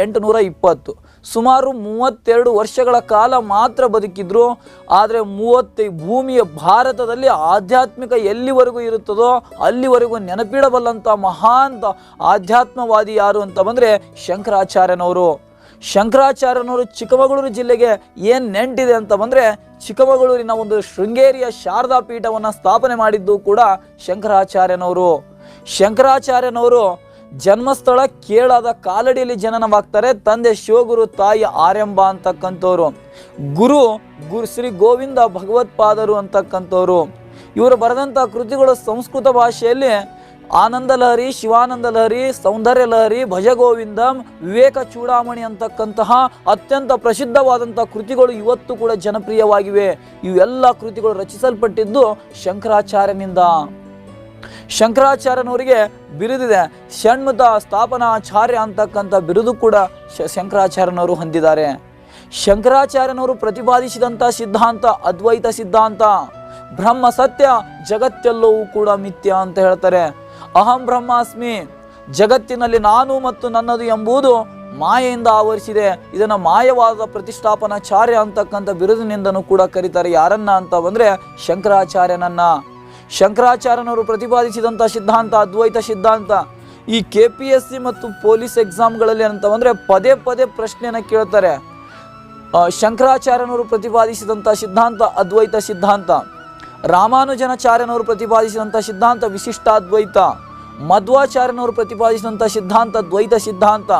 ಎಂಟುನೂರ ಇಪ್ಪತ್ತು ಸುಮಾರು ಮೂವತ್ತೆರಡು ವರ್ಷಗಳ ಕಾಲ ಮಾತ್ರ ಬದುಕಿದ್ರು. ಆದರೆ ಮೂವತ್ತೈ ಭೂಮಿಯ ಭಾರತದಲ್ಲಿ ಆಧ್ಯಾತ್ಮಿಕ ಎಲ್ಲಿವರೆಗೂ ಇರುತ್ತದೋ ಅಲ್ಲಿವರೆಗೂ ನೆನಪಿಡಬಲ್ಲಂಥ ಮಹಾಂತ ಆಧ್ಯಾತ್ಮವಾದಿ ಯಾರು ಅಂತ ಬಂದರೆ ಶಂಕರಾಚಾರ್ಯನವರು. ಶಂಕರಾಚಾರ್ಯನವರು ಚಿಕ್ಕಮಗಳೂರು ಜಿಲ್ಲೆಗೆ ಏನು ನೆಂಟಿದೆ ಅಂತ ಬಂದರೆ ಚಿಕ್ಕಮಗಳೂರಿನ ಒಂದು ಶೃಂಗೇರಿಯ ಶಾರದಾ ಪೀಠವನ್ನು ಸ್ಥಾಪನೆ ಮಾಡಿದ್ದು ಕೂಡ ಶಂಕರಾಚಾರ್ಯನವರು. ಶಂಕರಾಚಾರ್ಯನವರು ಜನ್ಮಸ್ಥಳ ಕೇಳದ ಕಾಲಡಿಯಲ್ಲಿ ಜನನವಾಗ್ತಾರೆ. ತಂದೆ ಶಿವಗುರು, ತಾಯಿ ಆರ್ಯಂಬ ಅಂತಕ್ಕಂಥವ್ರು. ಗುರು ಗುರು ಶ್ರೀ ಗೋವಿಂದ ಭಗವತ್ಪಾದರು ಅಂತಕ್ಕಂಥವ್ರು. ಇವರು ಬರೆದಂಥ ಕೃತಿಗಳು ಸಂಸ್ಕೃತ ಭಾಷೆಯಲ್ಲಿ ಆನಂದ ಲಹರಿ, ಶಿವಾನಂದ ಲಹರಿ, ಸೌಂದರ್ಯ ಲಹರಿ, ಭಜಗೋವಿಂದಂ, ವಿವೇಕ ಚೂಡಾಮಣಿ ಅಂತಕ್ಕಂತಹ ಅತ್ಯಂತ ಪ್ರಸಿದ್ಧವಾದಂಥ ಕೃತಿಗಳು ಇವತ್ತು ಕೂಡ ಜನಪ್ರಿಯವಾಗಿವೆ. ಇವೆಲ್ಲ ಕೃತಿಗಳು ರಚಿಸಲ್ಪಟ್ಟಿದ್ದು ಶಂಕರಾಚಾರ್ಯನಿಂದ. ಶಂಕರಾಚಾರ್ಯನವರಿಗೆ ಬಿರುದಿದೆ. ಷಣ್ಮುತ ಸ್ಥಾಪನಾಚಾರ್ಯ ಅಂತಕ್ಕಂಥ ಬಿರುದು ಕೂಡ ಶಂಕರಾಚಾರ್ಯನವರು ಹೊಂದಿದ್ದಾರೆ. ಶಂಕರಾಚಾರ್ಯನವರು ಪ್ರತಿಪಾದಿಸಿದಂಥ ಸಿದ್ಧಾಂತ, ಅದ್ವೈತ ಸಿದ್ಧಾಂತ, ಬ್ರಹ್ಮ ಸತ್ಯ ಜಗತ್ತೆಲ್ಲವೂ ಕೂಡ ಮಿಥ್ಯ ಅಂತ ಹೇಳ್ತಾರೆ. ಅಹಂ ಬ್ರಹ್ಮಾಸ್ಮಿ, ಜಗತ್ತಿನಲ್ಲಿ ನಾನು ಮತ್ತು ನನ್ನದು ಎಂಬುದು ಮಾಯೆಯಿಂದ ಆವರಿಸಿದೆ. ಇದನ್ನು ಮಾಯವಾದ ಪ್ರತಿಷ್ಠಾಪನಾಚಾರ್ಯ ಅಂತಕ್ಕಂಥ ಬಿರುದಿನಿಂದನೂ ಕೂಡ ಕರೀತಾರೆ. ಯಾರನ್ನ ಅಂತ ಬಂದರೆ ಶಂಕರಾಚಾರ್ಯನನ್ನ. ಶಂಕರಾಚಾರ್ಯನವರು ಪ್ರತಿಪಾದಿಸಿದಂಥ ಸಿದ್ಧಾಂತ, ಅದ್ವೈತ ಸಿದ್ಧಾಂತ, ಈ ಕೆ ಪಿ ಎಸ್ ಸಿ ಮತ್ತು ಪೊಲೀಸ್ ಎಕ್ಸಾಮ್ಗಳಲ್ಲಿ ಅಂತ ಅಂದರೆ ಪದೇ ಪದೇ ಪ್ರಶ್ನೆಯನ್ನು ಕೇಳ್ತಾರೆ. ಶಂಕರಾಚಾರ್ಯನವರು ಪ್ರತಿಪಾದಿಸಿದಂಥ ಸಿದ್ಧಾಂತ, ಅದ್ವೈತ ಸಿದ್ಧಾಂತ. ರಾಮಾನುಜನಾಚಾರ್ಯನವರು ಪ್ರತಿಪಾದಿಸಿದಂಥ ಸಿದ್ಧಾಂತ, ವಿಶಿಷ್ಟಾದ್ವೈತ. ಮಧ್ವಾಚಾರ್ಯನವರು ಪ್ರತಿಪಾದಿಸಿದಂಥ ಸಿದ್ಧಾಂತ, ದ್ವೈತ ಸಿದ್ಧಾಂತ.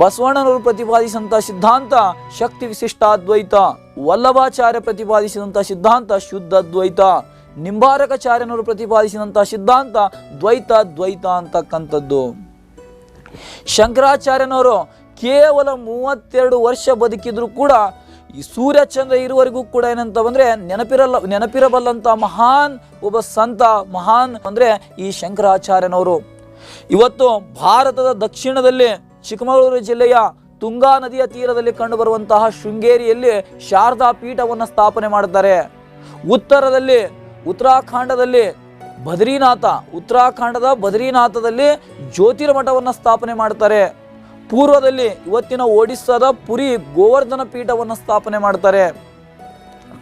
ಬಸವಣ್ಣನವರು ಪ್ರತಿಪಾದಿಸಿದಂಥ ಸಿದ್ಧಾಂತ, ಶಕ್ತಿ ವಿಶಿಷ್ಟಾದ್ವೈತ. ವಲ್ಲಭಾಚಾರ್ಯ ಪ್ರತಿಪಾದಿಸಿದಂಥ ಸಿದ್ಧಾಂತ ಶುದ್ಧ ಅದ್ವೈತ ನಿಂಬಾರಕಾಚಾರ್ಯನವರು ಪ್ರತಿಪಾದಿಸಿದಂಥ ಸಿದ್ಧಾಂತ ದ್ವೈತ ದ್ವೈತ ಅಂತಕ್ಕಂಥದ್ದು. ಶಂಕರಾಚಾರ್ಯನವರು ಕೇವಲ ಮೂವತ್ತೆರಡು ವರ್ಷ ಬದುಕಿದ್ರು ಕೂಡ ಈ ಸೂರ್ಯಚಂದ್ರ ಇರುವವರೆಗೂ ಕೂಡ ಏನಂತ ಬಂದ್ರೆ ನೆನಪಿರಲ್ಲ ನೆನಪಿರಬಲ್ಲಂತ ಮಹಾನ್ ಒಬ್ಬ ಸಂತ, ಮಹಾನ್ ಅಂದ್ರೆ ಈ ಶಂಕರಾಚಾರ್ಯನವರು. ಇವತ್ತು ಭಾರತದ ದಕ್ಷಿಣದಲ್ಲಿ ಚಿಕ್ಕಮಗಳೂರು ಜಿಲ್ಲೆಯ ತುಂಗಾ ನದಿಯ ತೀರದಲ್ಲಿ ಕಂಡುಬರುವಂತಹ ಶೃಂಗೇರಿಯಲ್ಲಿ ಶಾರದಾ ಪೀಠವನ್ನು ಸ್ಥಾಪನೆ ಮಾಡ್ತಾರೆ ಉತ್ತರದಲ್ಲಿ ಉತ್ತರಾಖಂಡದಲ್ಲಿ ಬದ್ರಿನಾಥ, ಉತ್ತರಾಖಂಡದ ಬದ್ರಿನಾಥದಲ್ಲಿ ಜ್ಯೋತಿರ್ಮಠವನ್ನು ಸ್ಥಾಪನೆ ಮಾಡ್ತಾರೆ. ಪೂರ್ವದಲ್ಲಿ ಇವತ್ತಿನ ಒಡಿಸ್ಸಾದ ಪುರಿ ಗೋವರ್ಧನ ಪೀಠವನ್ನು ಸ್ಥಾಪನೆ ಮಾಡ್ತಾರೆ.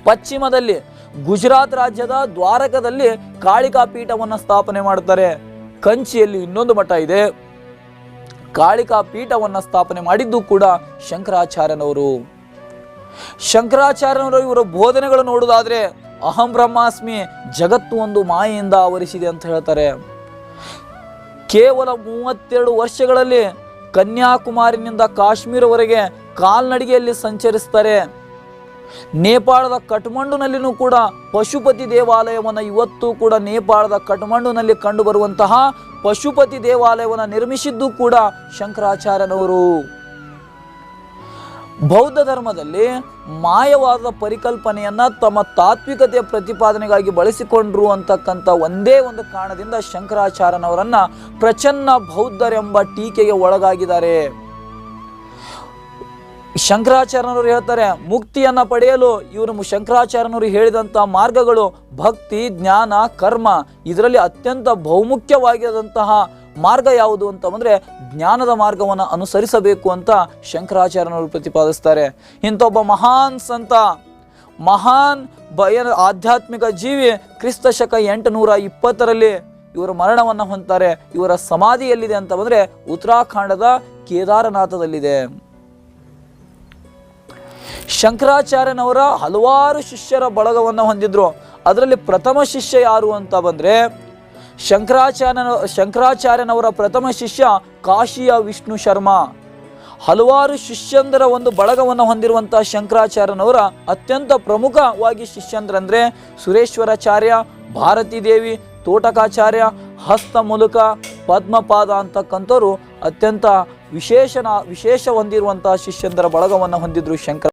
ಪಶ್ಚಿಮದಲ್ಲಿ ಗುಜರಾತ್ ರಾಜ್ಯದ ದ್ವಾರಕದಲ್ಲಿ ಕಾಳಿಕಾ ಪೀಠವನ್ನು ಸ್ಥಾಪನೆ ಮಾಡ್ತಾರೆ. ಕಂಚಿಯಲ್ಲಿ ಇನ್ನೊಂದು ಮಠ ಇದೆ. ಕಾಳಿಕಾ ಪೀಠವನ್ನು ಸ್ಥಾಪನೆ ಮಾಡಿದ್ದು ಕೂಡ ಶಂಕರಾಚಾರ್ಯನವರು. ಶಂಕರಾಚಾರ್ಯನವರು ಇವರ ಬೋಧನೆಗಳು ನೋಡುವುದಾದ್ರೆ ಅಹಂ ಬ್ರಹ್ಮಾಸ್ಮಿ ಜಗತ್ತು ಒಂದು ಮಾಯೆಯಿಂದ ಆವರಿಸಿದೆ ಅಂತ ಹೇಳ್ತಾರೆ. ಕೇವಲ ಮೂವತ್ತೆರಡು ವರ್ಷಗಳಲ್ಲಿ ಕನ್ಯಾಕುಮಾರಿನಿಂದ ಕಾಶ್ಮೀರವರೆಗೆ ಕಾಲ್ನಡಿಗೆಯಲ್ಲಿ ಸಂಚರಿಸ್ತಾರೆ. ನೇಪಾಳದ ಕಠ್ಮಂಡುನಲ್ಲಿನೂ ಕೂಡ ಪಶುಪತಿ ದೇವಾಲಯವನ್ನು ಇವತ್ತು ಕೂಡ ನೇಪಾಳದ ಕಠ್ಮಂಡುನಲ್ಲಿ ಕಂಡುಬರುವಂತಹ ಪಶುಪತಿ ದೇವಾಲಯವನ್ನು ನಿರ್ಮಿಸಿದ್ದು ಕೂಡ ಶಂಕರಾಚಾರ್ಯನವರು. ಬೌದ್ಧ ಧರ್ಮದಲ್ಲಿ ಮಾಯವಾದ ಪರಿಕಲ್ಪನೆಯನ್ನ ತಮ್ಮ ತಾತ್ವಿಕತೆಯ ಪ್ರತಿಪಾದನೆಗಾಗಿ ಬಳಸಿಕೊಂಡ್ರು ಅಂತಕ್ಕಂಥ ಒಂದೇ ಒಂದು ಕಾರಣದಿಂದ ಶಂಕರಾಚಾರ್ಯನವರನ್ನು ಪ್ರಚನ್ನ ಬೌದ್ಧರೆಂಬ ಟೀಕೆಗೆ ಒಳಗಾಗಿದ್ದಾರೆ. ಶಂಕರಾಚಾರ್ಯನವರು ಹೇಳ್ತಾರೆ, ಮುಕ್ತಿಯನ್ನ ಪಡೆಯಲು ಇವರು ಶಂಕರಾಚಾರ್ಯನವರು ಹೇಳಿದಂಥ ಮಾರ್ಗಗಳು ಭಕ್ತಿ, ಜ್ಞಾನ, ಕರ್ಮ, ಇದರಲ್ಲಿ ಅತ್ಯಂತ ಬಹುಮುಖ್ಯವಾಗಿರುವಂತಹ ಮಾರ್ಗ ಯಾವುದು ಅಂತ ಬಂದರೆ ಜ್ಞಾನದ ಮಾರ್ಗವನ್ನು ಅನುಸರಿಸಬೇಕು ಅಂತ ಶಂಕರಾಚಾರ್ಯನವರು ಪ್ರತಿಪಾದಿಸ್ತಾರೆ. ಇಂಥೊಬ್ಬ ಮಹಾನ್ ಸಂತ, ಮಹಾನ್ ಭಯ ಆಧ್ಯಾತ್ಮಿಕ ಜೀವಿ ಕ್ರಿಸ್ತ ಶಕ ಎಂಟುನೂರ ಇಪ್ಪತ್ತರಲ್ಲಿ ಇವರ ಮರಣವನ್ನು ಹೊಂದ್ತಾರೆ. ಇವರ ಸಮಾಧಿ ಎಲ್ಲಿದೆ ಅಂತ ಬಂದರೆ ಉತ್ತರಾಖಂಡದ ಕೇದಾರನಾಥದಲ್ಲಿದೆ. ಶಂಕರಾಚಾರ್ಯನವರ ಹಲವಾರು ಶಿಷ್ಯರ ಬಳಗವನ್ನು ಹೊಂದಿದ್ರು. ಅದರಲ್ಲಿ ಪ್ರಥಮ ಶಿಷ್ಯ ಯಾರು ಅಂತ ಬಂದ್ರೆ ಶಂಕರಾಚಾರ್ಯನ, ಶಂಕರಾಚಾರ್ಯನವರ ಪ್ರಥಮ ಶಿಷ್ಯ ಕಾಶಿಯ ವಿಷ್ಣು ಶರ್ಮಾ. ಹಲವಾರು ಶಿಷ್ಯಂದರ ಒಂದು ಬಳಗವನ್ನು ಹೊಂದಿರುವಂತಹ ಶಂಕರಾಚಾರ್ಯನವರ ಅತ್ಯಂತ ಪ್ರಮುಖವಾಗಿ ಶಿಷ್ಯಂದ್ರಂದ್ರೆ ಸುರೇಶ್ವರಾಚಾರ್ಯ ಭಾರತೀ ದೇವಿ ತೋಟಕಾಚಾರ್ಯ ಹಸ್ತ ಮೂಲಕ ಪದ್ಮಪಾದ ಅಂತಕ್ಕಂಥವ್ರು ಅತ್ಯಂತ ವಿಶೇಷನ, ವಿಶೇಷ ಹೊಂದಿರುವಂತಹ ಶಿಷ್ಯಂದರ ಬಳಗವನ್ನು ಹೊಂದಿದ್ರು ಶಂಕರ